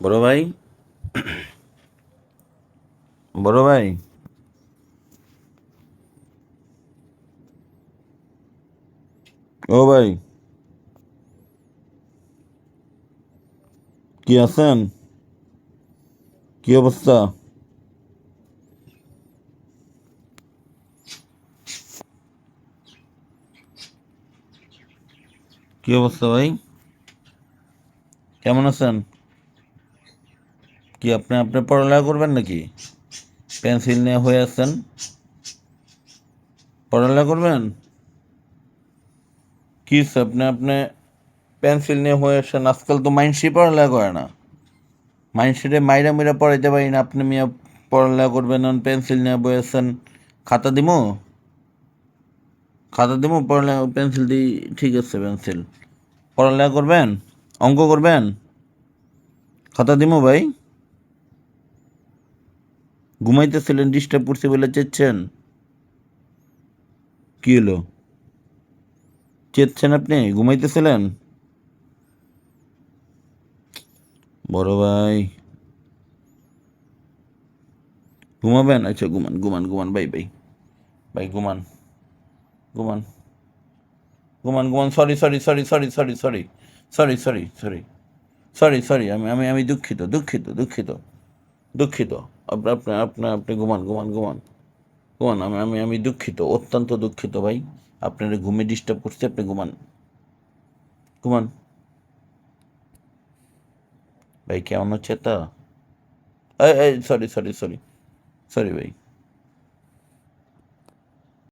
বড় ভাই? বড় ভাই? ও ভাই। কি আছেন? কি অবস্থা? কি অবস্থা ভাই? কেমন আছেন? কি আপনি আপনি পড়ালেখা করবেন নাকি? পেন্সিল নিয়ে হয়ে আছেন পড়ালেখা করবেন? কি আপনি আপনি পেন্সিল নিয়ে হয়ে আসছেন? আজকাল তো মাইন্ডসি পড়ালেখা করে না। মাইন্ডসিটে মাইরা মিরা পড়াইতে পারি না। আপনি মিয়া পড়ালেখা করবেন পেন্সিল নিয়ে বয়ে আছেন খাতা দিমু? খাতা দিমু? পড়ালেখা, পেন্সিল দিই, ঠিক আছে পেন্সিল। পড়ালেখা করবেন? অঙ্ক করবেন? খাতা দিমু ভাই? ঘুমাইতেছিলেন ডিস্টার্ব করছে বলে চেচ্ছেন কি হলো চেচ্ছেন আপনি ঘুমাইতেছিলেন বড় ভাই ঘুমাবেন আচ্ছা ঘুমান ঘুমান ঘুমান বাই বাই বাই ঘুমান ঘুমান ঘুমান ঘুমান sorry sorry sorry sorry sorry sorry sorry sorry sorry sorry sorry আমি আমি আমি দুঃখিত দুঃখিত দুঃখিত দুঃখিত আপনি আপনি আপনি ঘুমান ঘুমান ঘুমান। ঘুমান, আমি আমি আমি দুঃখিত, অত্যন্ত দুঃখিত ভাই। আপনার ঘুমে ডিস্টার্ব করছে, আপনি ঘুমান। ঘুমান। ভাই, কেমন হচ্ছে তা? সরি সরি সরি সরি ভাই।